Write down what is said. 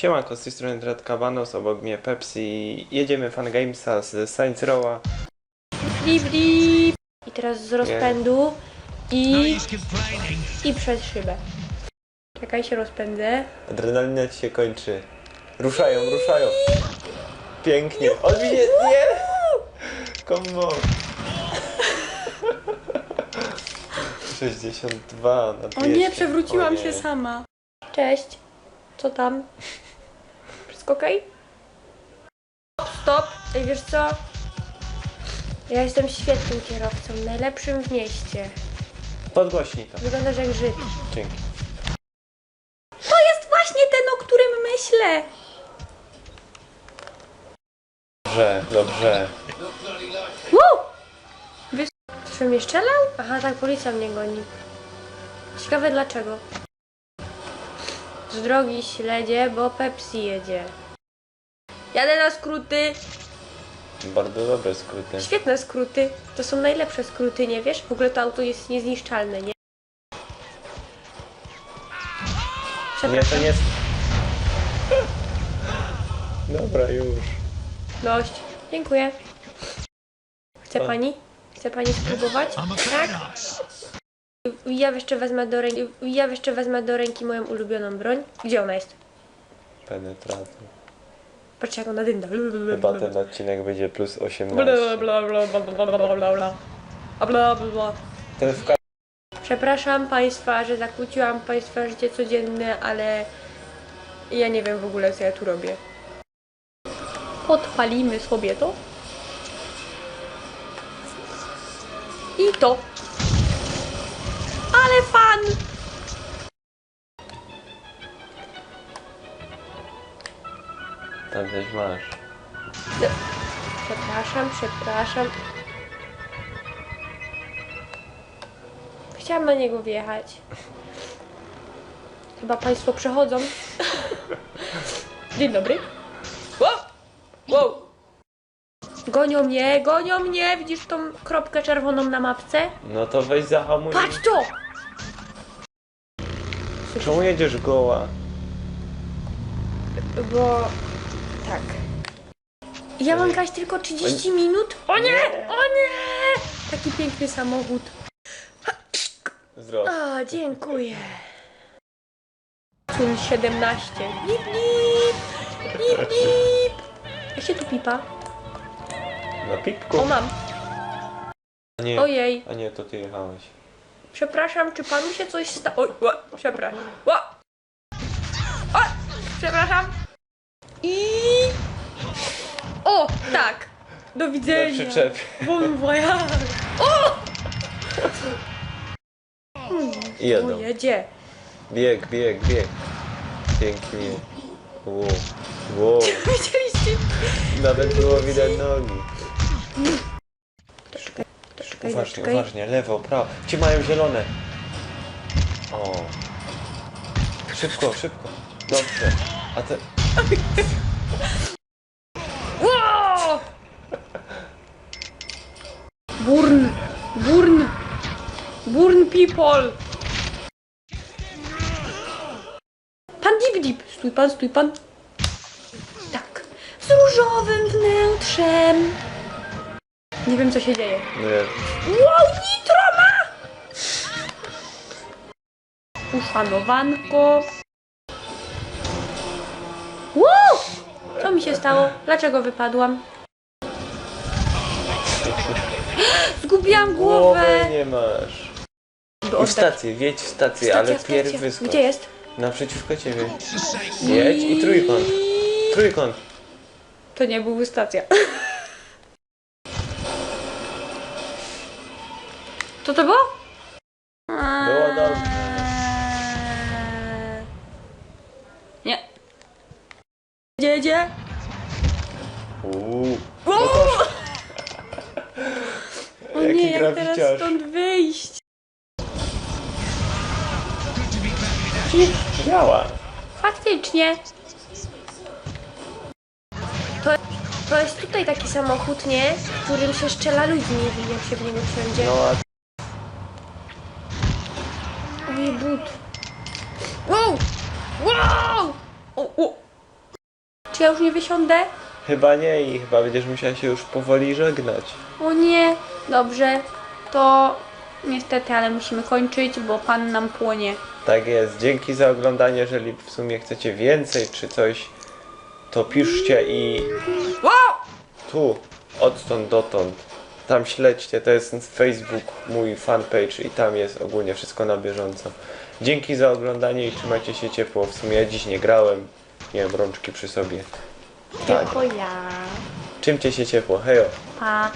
Siemanko, z tej strony Dread Cabanos, obok mnie Pepsi. Jedziemy Fan Gamesa z Saints Row'a. Blip, blip. I teraz z rozpędu i, complaining. i przez szybę. Czekaj, się rozpędzę. Adrenalina ci się kończy. Ruszają, ruszają. Pięknie. Odbinie, nie! Kombo. 62 na 200. O nie, przewróciłam O nie. się sama. Cześć. Co tam? Wszystko okej? Stop. Ej, wiesz co? Ja jestem świetnym kierowcą, najlepszym w mieście. Podgłośnij to. Wyglądasz jak Żyd. Dzięki. To jest właśnie ten, o którym myślę. Dobrze, dobrze. Woo! Wiesz, czy mnie strzelał? Aha, tak, policja mnie goni. Ciekawe dlaczego. Z drogi śledzie, bo Pepsi jedzie. Jadę na skróty. Bardzo dobre skróty. Świetne skróty. To są najlepsze skróty, nie wiesz? W ogóle to auto jest niezniszczalne, nie? Nie, to nie jest... Dobra, już. Dość. Dziękuję. Chce Co? pani? Chce pani spróbować? Tak? Ja jeszcze wezmę do ręki, ja jeszcze wezmę do ręki moją ulubioną broń. Gdzie ona jest? Penetrator. Patrzcie jak ona dynda. Chyba ten odcinek będzie plus 18. Bla bla bla bla bla bla bla bla. A bla bla bla. Przepraszam Państwa, że zakłóciłam Państwa życie codzienne, ale ja nie wiem w ogóle co ja tu robię. Podpalimy sobie to. I to. Fan! Tam też masz. Przepraszam, przepraszam. Chciałam na niego wjechać. Chyba Państwo przechodzą. Dzień dobry. Wow! Wow! Gonią mnie, gonią mnie! Widzisz tą kropkę czerwoną na mapce? No to weź zahamuj. Patrz to! Czemu jedziesz goła? Bo... tak. Ja mam grać tylko 30 minut? O nie! O nie! Taki piękny samochód. Zwrot. A, dziękuję. Cul 17. Bip, bip, bip, bip. Jak się tu pipa? Na pipku. O, mam. A nie, Ojej. a nie, to ty jechałeś. Przepraszam, czy panu się coś stało? Oj, ła, przepraszam. Ła. O, przepraszam. I... O, tak. Do widzenia. przyczepie. Bon voyage. O! I. O, jedzie. Bieg, bieg, bieg. Pięknie. Wow. Wow. Widzieliście? Nawet było widać nogi. Czekaj, Uważnie, czekaj. uważnie. Lewo, prawo. Ci mają zielone. O. Szybko, szybko. Dobrze. A te... Wow! Burn! Burn! Burn people! Pan Dip Dip! Stój pan, stój pan. Tak. Z różowym wnętrzem. Nie wiem co się dzieje. Nie. Wow, nitro ma! Uszanowanko. Wow! Co mi się stało? Dlaczego wypadłam? Zgubiłam głowę! Głowy nie masz. I w stację, wjedź w stację, Stacja, ale pierw stacja. wyskocz. Gdzie jest? Naprzeciwko ciebie. Jedź i trójkąt. Trójkąt. To nie był stacja. Co to było? Było dobrze. Eee. Nie. Gdzie, gdzie? Uuu. O Jaki nie, jak teraz stąd wyjść? Action. Działa. Faktycznie. To, to jest tutaj taki samochód, nie? W którym się strzela ludźmi, jak się w niego wsiądzie. No a Ojej, but. Wow! Wow! O, o. Czy ja już nie wysiądę? Chyba nie i chyba będziesz musiała się już powoli żegnać. O nie, dobrze. To niestety, ale musimy kończyć, bo pan nam płonie. Tak jest. Dzięki za oglądanie. Jeżeli w sumie chcecie więcej czy coś, to piszcie i tu, odtąd dotąd. Tam śledźcie, to jest Facebook, mój fanpage i tam jest ogólnie wszystko na bieżąco. Dzięki za oglądanie i trzymajcie się ciepło. W sumie ja dziś nie grałem. Miałem rączki przy sobie. Tak. Tylko ja. Czymcie się ciepło. Hejo. Pa.